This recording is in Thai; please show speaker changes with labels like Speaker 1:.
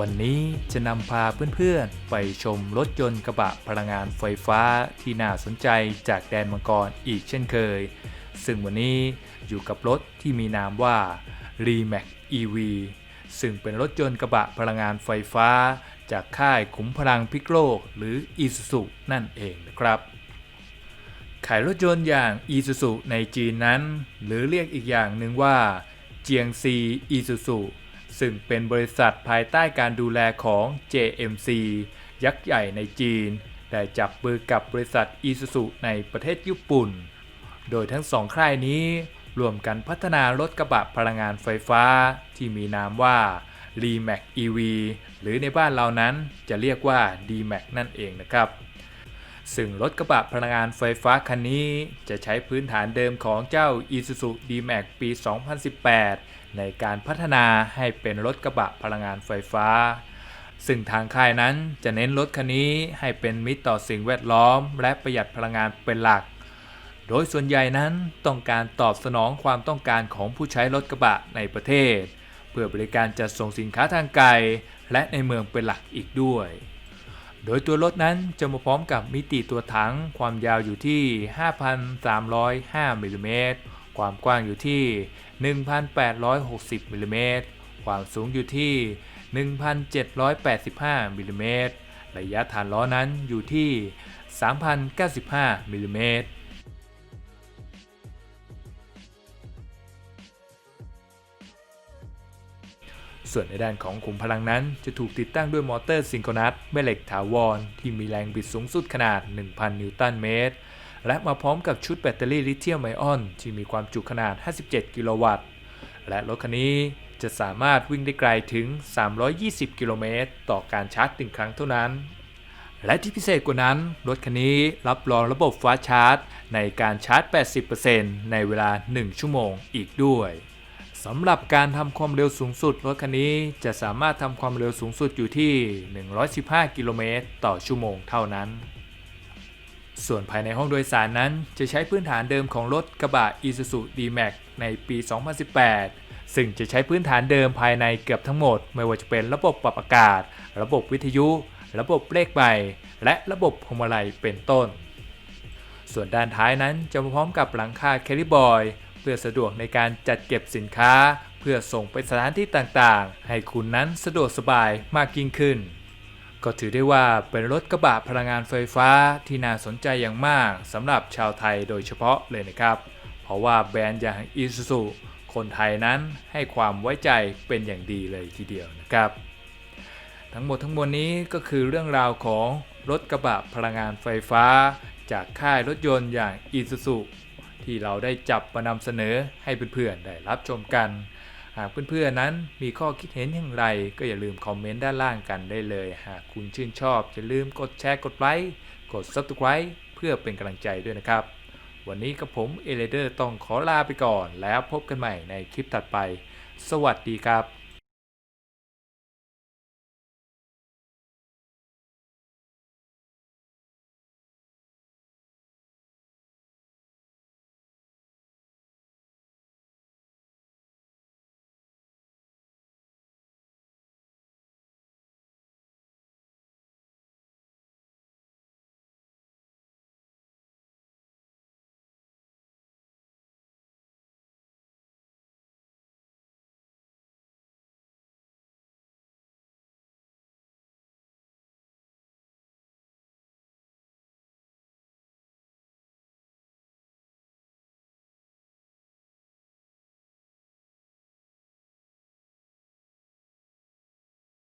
Speaker 1: วันนี้จะนำพาเพื่อนๆ ไปชมรถยนต์กระบะพลังงานไฟฟ้าที่น่าสนใจจากแดนมังกรอีกเช่นเคย ซึ่งวันนี้อยู่กับรถที่มีนามว่า r e m a x EV ซึ่งเป็นรถยนต์กระบะพลังงานไฟฟ้า จากค่ายขุมพลังพิกโลกหรือ Isuzu นั่นเองนะครับ ขายรถยนต์อย่าง Isuzu ในจีนนั้น หรือเรียกอีกอย่างหนึ่งว่าเจียงซี Isuzu ซึ่งเป็นบริษัทภายใต้การดูแลของ JMC ยักษ์ใหญ่ในจีน ได้จับมือกับบริษัท Isuzu ในประเทศญี่ปุ่น โดยทั้งสองค่ายนี้รวมกันพัฒนารถกระบะพลังงานไฟฟ้าที่มีนามว่า r e m a x EV หรือในบ้านเรานั้นจะเรียกว่า D-Max นั่นเองนะครับ ซึ่งรถกระบะพลังงานไฟฟ้าคันนี้จะใช้พื้นฐานเดิมของเจ้า Isuzu D-Max ปี 2018 ในการพัฒนาให้เป็นรถกระบะพลังงานไฟฟ้า ซึ่งทางค่ายนั้นจะเน้นรถคันนี้ให้เป็นมิตรต่อสิ่งแวดล้อม และประหยัดพลังงานเป็นหลัก โดยส่วนใหญ่นั้นต้องการตอบสนองความต้องการของผู้ใช้รถกระบะในประเทศ เพื่อบริการจัดส่งสินค้าทางไกล และในเมืองเป็นหลักอีกด้วยโดยตัวรถนั้นจะมาพร้อมกับมิติตัวถัง ความยาวอยู่ที่ 5,305มิลลิเมตร ความกว้างอยู่ที่ 1,860มิลลิเมตร ความสูงอยู่ที่ 1,785มิลลิเมตร ระยะฐานล้อนั้นอยู่ที่ 3,095มิลลิเมตรส่วนในด้านของขุมพลังนั้นจะถูกติดตั้งด้วยมอเตอร์ซิงโครนัสแม่เหล็กถาวร ที่มีแรงบิดสูงสุดขนาด 1,000 นิวตันเมตร และมาพร้อมกับชุดแบตเตอรี่ลิเธียมไอออน ที่มีความจุขนาด 57 กิโลวัตต์ และรถคันนี้จะสามารถวิ่งได้ไกลถึง 320 กิโลเมตรต่อการชาร์จหนึ่งครั้งเท่านั้น และที่พิเศษกว่านั้น รถคันนี้รับรองระบบฟ้าชาร์จ ในการชาร์จ 80%ในเวลา 1 ชั่วโมงอีกด้วยสำหรับการทำความเร็วสูงสุด รถคันนี้จะสามารถทำความเร็วสูงสุดอยู่ที่ 115 กิโลเมตรต่อชั่วโมงเท่านั้น ส่วนภายในห้องโดยสารนั้นจะใช้พื้นฐานเดิมของรถกระบะ Isuzu D-Max ในปี 2018 ซึ่งจะใช้พื้นฐานเดิมภายในเกือบทั้งหมด ไม่ว่าจะเป็นระบบปรับอากาศ ระบบวิทยุ ระบบเลขใบและระบบพวงมาลัยเป็นต้น ส่วนด้านท้ายนั้นจะมาพร้อมกับหลังคาแคริบอยเพื่อสะดวกในการจัดเก็บสินค้า เพื่อส่งไปสถานที่ต่างๆ ให้คุณนั้นสะดวกสบายมากยิ่งขึ้น ก็ถือได้ว่าเป็นรถกระบะพลังงานไฟฟ้าที่น่าสนใจอย่างมากสำหรับชาวไทยโดยเฉพาะเลยนะครับ เพราะว่าแบรนด์อย่าง Isuzu คนไทยนั้นให้ความไว้ใจเป็นอย่างดีเลยทีเดียวนะครับ ทั้งหมดทั้งมวลนี้ก็คือเรื่องราวของรถกระบะพลังงานไฟฟ้า จากค่ายรถยนต์อย่าง Isuzu ที่เราได้จับมานำเสนอให้เพื่อนๆได้รับชมกัน หากเพื่อนๆนั้นมีข้อคิดเห็นอย่างไร ก็อย่าลืมคอมเมนต์ด้านล่างกันได้เลย หากคุณชื่นชอบอย่าลืมกดแชร์กดไลค์กด Subscribe เพื่อเป็นกำลังใจด้วยนะครับ วันนี้กับผมเอเลเดอร์ต้องขอลาไปก่อนแล้วพบกันใหม่ในคลิปถัดไป สวัสดีครับ